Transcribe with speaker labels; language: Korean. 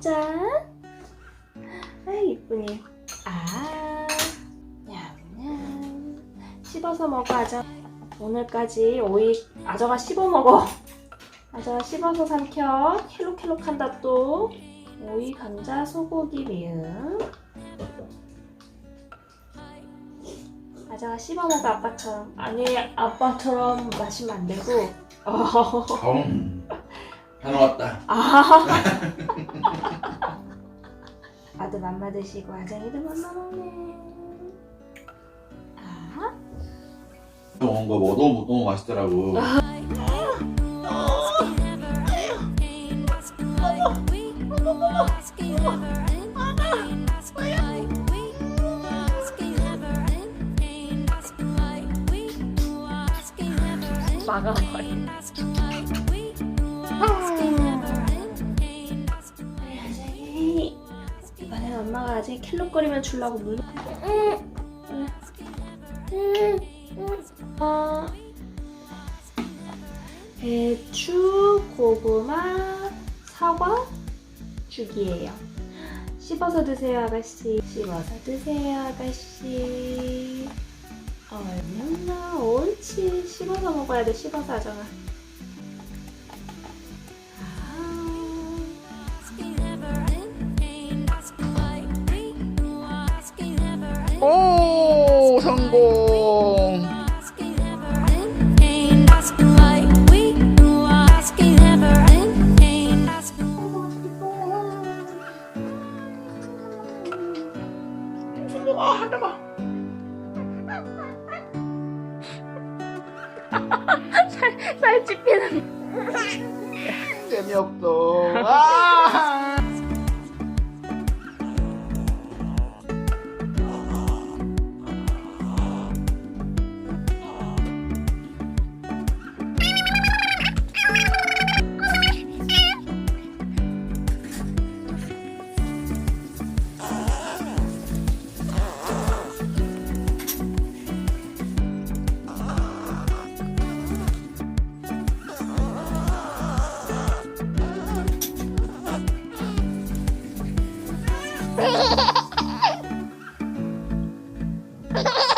Speaker 1: 짠. 아 이쁘니. 아. 냠냠. 씹어서 먹어 아저. 오늘까지 오이 아저가 씹어 먹어. 아저가 씹어서 삼켜. 킬록킬록한다 또. 오이 감자 소고기 미음. 아저가 씹어 먹어 아빠처럼. 아니 아빠처럼 마시면 안 되고. 어.
Speaker 2: 음. 다 나왔다.
Speaker 1: 아. 아도 맘마 드시고 아정이도 맘마 먹네. 아.
Speaker 2: 먹은 거 먹어. 너무 너무 맛있더라고.
Speaker 1: 막아버려. 엄마가 아직 킬록거리면 주려고 물. 어. 배추, 고구마, 사과, 죽이에요. 씹어서 드세요, 아가씨. 씹어서 드세요, 아가씨. 얼마나 옳지. 씹어서 먹어야 돼, 씹어서 아정아. 아.
Speaker 2: 오 성공. 성공 아 한 대만.
Speaker 1: 살 찝히는.
Speaker 2: 재미없어. 아. Ha ha ha!